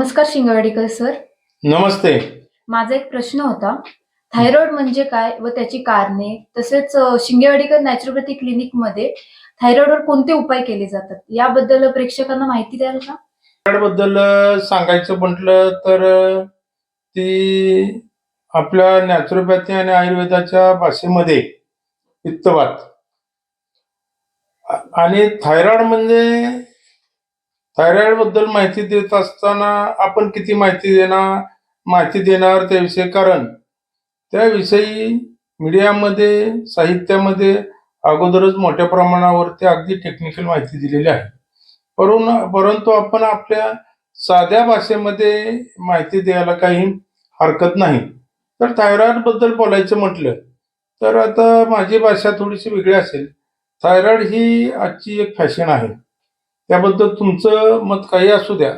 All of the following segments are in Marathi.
नमस्कार शिंगाडीकर सर. नमस्ते. माझा एक प्रश्न होता थायरॉइड म्हणजे काय व त्याची कारणे? तसेच शिंगेवाडीकर नॅचरोपॅथी क्लिनिकमध्ये थायरॉइडवर कोणते उपाय केले जातात? याबद्दल प्रेक्षकांना माहिती द्याल का? बद्दल सांगायचं म्हटलं तर ती आपल्या नॅचरोपॅथी आणि आयुर्वेदाच्या भाषेमध्ये पित्तवात. आणि थायरॉइड म्हणजे थायरॉइडबद्दल माहिती देत असताना आपण किती माहिती देणार माहिती देणार त्याविषयी? कारण त्याविषयी मीडियामध्ये साहित्यामध्ये अगोदरच मोठ्या प्रमाणावरती अगदी टेक्निकल माहिती दिलेली आहे. परंतु परंतु आपण आपल्या साध्या भाषेमध्ये माहिती द्यायला काही हरकत नाही. तर थायरॉईडबद्दल बोलायचं म्हटलं तर आता माझी भाषा थोडीशी वेगळी असेल. थायरॉइड ही आजची एक फॅशन आहे. त्याबद्दल तुमचं मत काही असू द्या.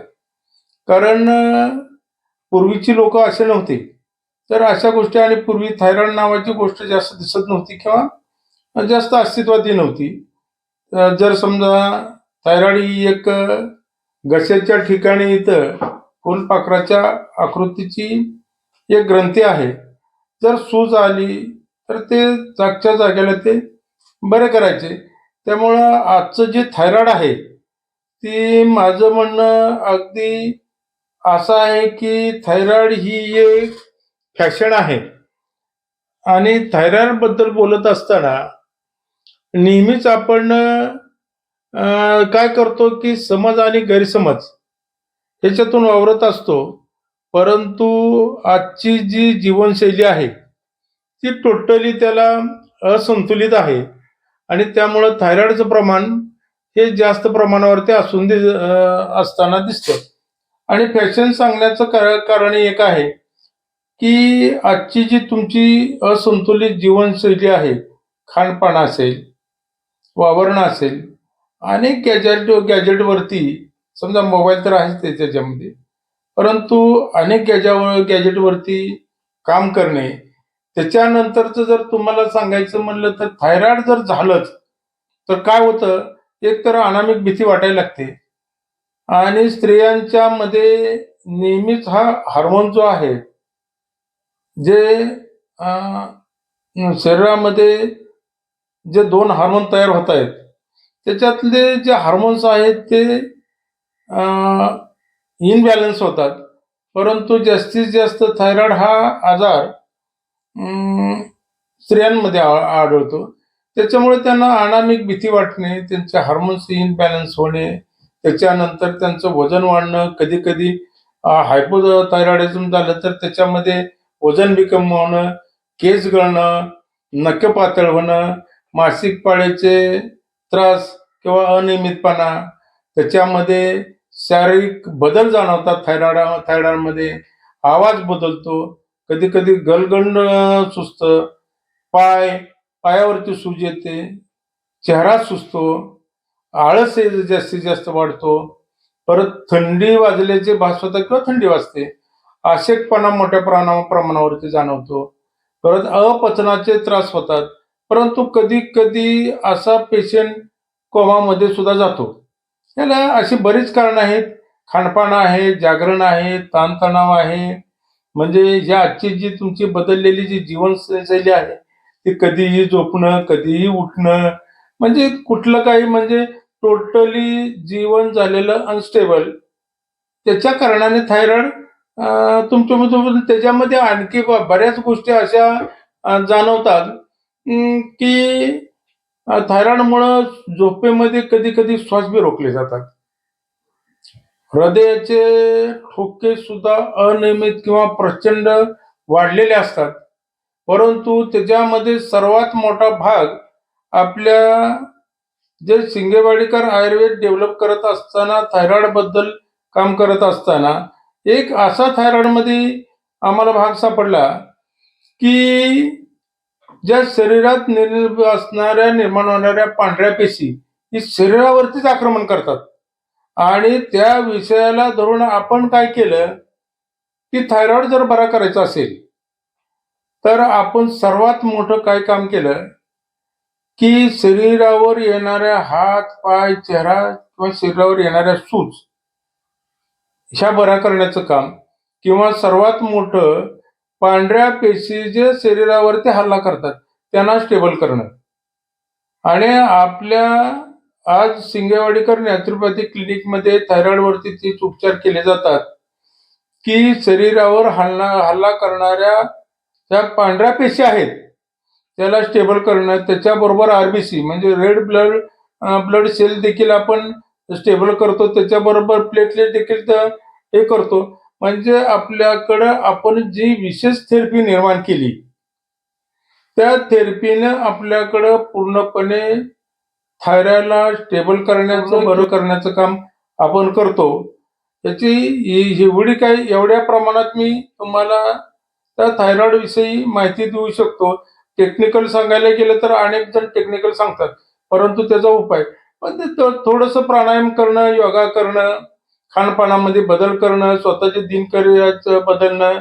कारण पूर्वीची लोक असे नव्हते. तर अशा गोष्टी आणि पूर्वी थायरॉइड नावाची गोष्ट जास्त दिसत नव्हती किंवा जास्त अस्तित्वातही नव्हती. जर समजा थायरॉइड ही एक अं, घशाच्या ठिकाणी इथं फुलपाखराच्या आकृतीची एक ग्रंथी आहे. जर सूज आली तर ते जागच्या जागेला ते बरे करायचे. त्यामुळं आजचं जे थायरॉइड आहे ती माझं म्हणणं अगदी असं आहे की थायरॉइड ही एक फॅशन आहे. आणि थायरॉईडबद्दल बोलत असताना नेहमीच आपण काय करतो की समज आणि गैरसमज ह्याच्यातून वावरत असतो. परंतु आजची जी जीवनशैली आहे ती टोटली त्याला असंतुलित आहे. आणि त्यामुळं थायरॉइडचं प्रमाण हे जास्त प्रमाणावरती असून दि असताना दिसतं. आणि फॅशन सांगण्याचं कार- कारण एक आहे की आजची जी तुमची असंतुलित जीवनशैली आहे खानपान असेल वावरण असेल अनेक गॅजेट गॅजेटवरती समजा मोबाईल तर आहेच ते त्याच्यामध्ये परंतु अनेक गॅजा गॅजेटवरती काम करणे त्याच्यानंतरचं जर तुम्हाला सांगायचं म्हणलं तर थायरॉइड जर झालंच तर काय होतं? एक तर अनामिक भीती वाटायला लागते. आणि स्त्रियांच्या मध्ये नेहमीच हा हार्मोन जो आहे जे शरीरामध्ये जे दोन हार्मोन तयार होत आहेत त्याच्यातले जे हार्मोन्स आहेत ते इनबॅलन्स होतात. परंतु जास्तीत जास्त थायरॉइड हा आजार स्त्रियांमध्ये आ- आढळतो. त्याच्यामुळे त्यांना अनामिक भीती वाटणे त्यांचे हार्मोन्स इनबॅलन्स होणे त्याच्यानंतर त्यांचं वजन वाढणं कधी कधी हायपोथायरॉइडिझम झालं तर त्याच्यामध्ये वजन बी कमी होणं केस गळणं नक्क पातळ होणं मासिक पाळीचे त्रास किंवा अनियमितपणा त्याच्यामध्ये शारीरिक बदल जाणवतात थायरॉइड थायरॉइडमध्ये आवाज बदलतो कधी कधी गलगंड सुस्त पाय पायावरती सूज येते चेहरा सुचतो आळस जास्तीत जास्त वाढतो परत थंडी वाजल्याचे भास होतात किंवा थंडी वाजते आशेकपणा मोठ्या प्रमाणा प्रमाणावरती जाणवतो. परत अपचनाचे त्रास होतात परंतु कधी कधी असा पेशंट कोमामध्ये सुद्धा जातो. याला अशी बरीच कारणं आहेत. खाणपान आहे जागरण आहे ताणतणाव आहे. म्हणजे ह्या आजची जी तुमची बदललेली जी जीवनशैली आहे ते कधीही झोपणं कधीही उठणं. म्हणजे कुठलं काही म्हणजे टोटली जीवन झालेलं अनस्टेबल त्याच्या कारणाने थायरॉइड तुमच्या त्याच्यामध्ये आणखी बऱ्याच गोष्टी अशा जाणवतात की थायरॉइडमुळं झोपेमध्ये कधी कधी श्वास बी रोखले जातात. हृदयाचे ठोके सुद्धा अनियमित किंवा प्रचंड वाढलेले असतात. परंतु त्याच्यामध्ये सर्वात मोठा भाग आपल्या जे शिंगेवाडीकर आयुर्वेद डेव्हलप करत असताना थायरॉईडबद्दल काम करत असताना एक असा थायरॉईडमध्ये आम्हाला भाग सापडला की ज्या शरीरात निर् असणाऱ्या निर्माण होणाऱ्या पांढऱ्या पेशी ही शरीरावरतीच आक्रमण करतात. आणि त्या विषयाला धरून आपण काय केलं की थायरॉइड जर बरा करायचा असेल तर आपण सर्वात मोठं काय काम केलं? की शरीरावर येणाऱ्या हात पाय चेहरा किंवा शरीरावर येणाऱ्या सूज ह्या बऱ्या करण्याचं काम. किंवा सर्वात मोठं पांढऱ्या पेशी जे शरीरावरती हल्ला करतात त्यांना स्टेबल करणं. आणि आपल्या आज सिंगेवाडीकर नॅचरोपॅथी क्लिनिकमध्ये थायरॉइडवरती तीच उपचार केले जातात की शरीरावर हल्ला हल्ला करणाऱ्या ज्या पांढऱ्या पेशी आहेत. त्याला स्टेबल करणं त्याच्याबरोबर आरबीसी म्हणजे रेड ब्लड ब्लड सेल देखील आपण स्टेबल करतो. त्याच्याबरोबर प्लेटलेट देखील हे करतो. म्हणजे आपल्याकडं आपण जी विशेष थेरपी निर्माण केली त्या थेरपीनं आपल्याकडं पूर्णपणे थायरॉइडला स्टेबल करण्याचं बरं करण्याचं काम आपण करतो. याची ही- एवढी काही एवढ्या प्रमाणात मी तुम्हाला तर थायरॉइड विषयी माहिती देऊ शकतो. टेक्निकल सांगायला गेलं तर अनेक जण टेक्निकल सांगतात परंतु त्याचा उपाय. पण ते थोडस थोडंसं प्राणायाम करणं योगा करणं खानपानामध्ये बदल करणं स्वतःचे दिनकर्याच बदलणं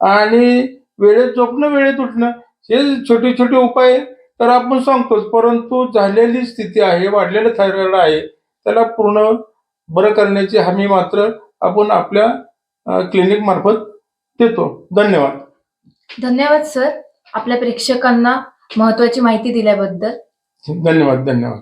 आणि वेळेत झोपणं वेळेत उठणं हे छोटे छोटे उपाय तर आपण सांगतोच. परंतु झालेली स्थिती आहे वाढलेलं थायरॉइड आहे त्याला पूर्ण बरं करण्याची हमी मात्र आपण आपल्या क्लिनिक मार्फत देतो. धन्यवाद. धन्यवाद सर. आपल्या प्रेक्षकांना महत्वाची माहिती दिल्याबद्दल. धन्यवाद धन्यवाद.